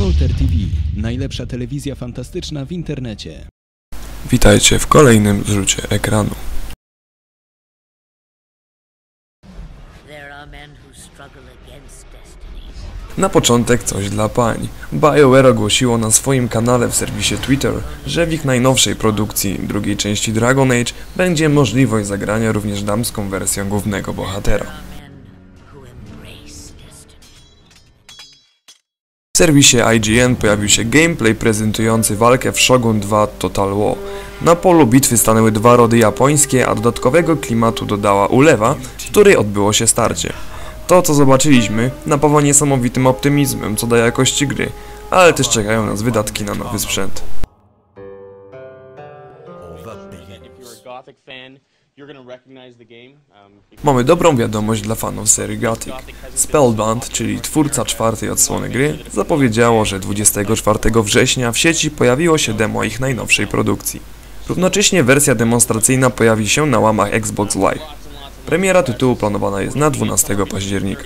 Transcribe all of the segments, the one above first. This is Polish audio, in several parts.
Polter TV. Najlepsza telewizja fantastyczna w internecie. Witajcie w kolejnym zrzucie ekranu. Na początek coś dla pań. BioWare ogłosiło na swoim kanale w serwisie Twitter, że w ich najnowszej produkcji, drugiej części Dragon Age, będzie możliwość zagrania również damską wersją głównego bohatera. Serwisie IGN pojawił się gameplay prezentujący walkę w Shogun 2 Total War. Na polu bitwy stanęły dwa rody japońskie, a dodatkowego klimatu dodała ulewa, w której odbyło się starcie. To, co zobaczyliśmy, napawa niesamowitym optymizmem co do jakości gry, ale też czekają nas wydatki na nowy sprzęt. Mamy dobrą wiadomość dla fanów serii Gothic. Spellbound, czyli twórca czwartej odsłony gry, zapowiedziało, że 24 września w sieci pojawiło się demo ich najnowszej produkcji. Równocześnie wersja demonstracyjna pojawi się na łamach Xbox Live. Premiera tytułu planowana jest na 12 października.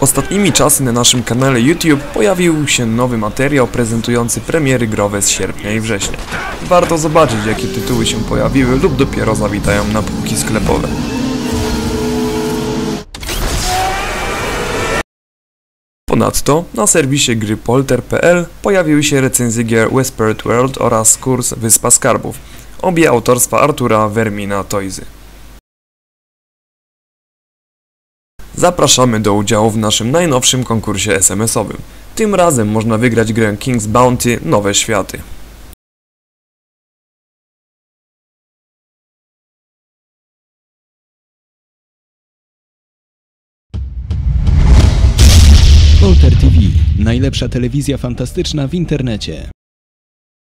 Ostatnimi czasy na naszym kanale YouTube pojawił się nowy materiał prezentujący premiery growe z sierpnia i września. Warto zobaczyć jakie tytuły się pojawiły lub dopiero zawitają na półki sklepowe. Ponadto na serwisie gry polter.pl pojawiły się recenzje gier Whispered World oraz kurs Wyspa Skarbów, obie autorstwa Artura Vermina Toysy. Zapraszamy do udziału w naszym najnowszym konkursie SMS-owym. Tym razem można wygrać grę King's Bounty Nowe Światy. Polter TV. Najlepsza telewizja fantastyczna w internecie.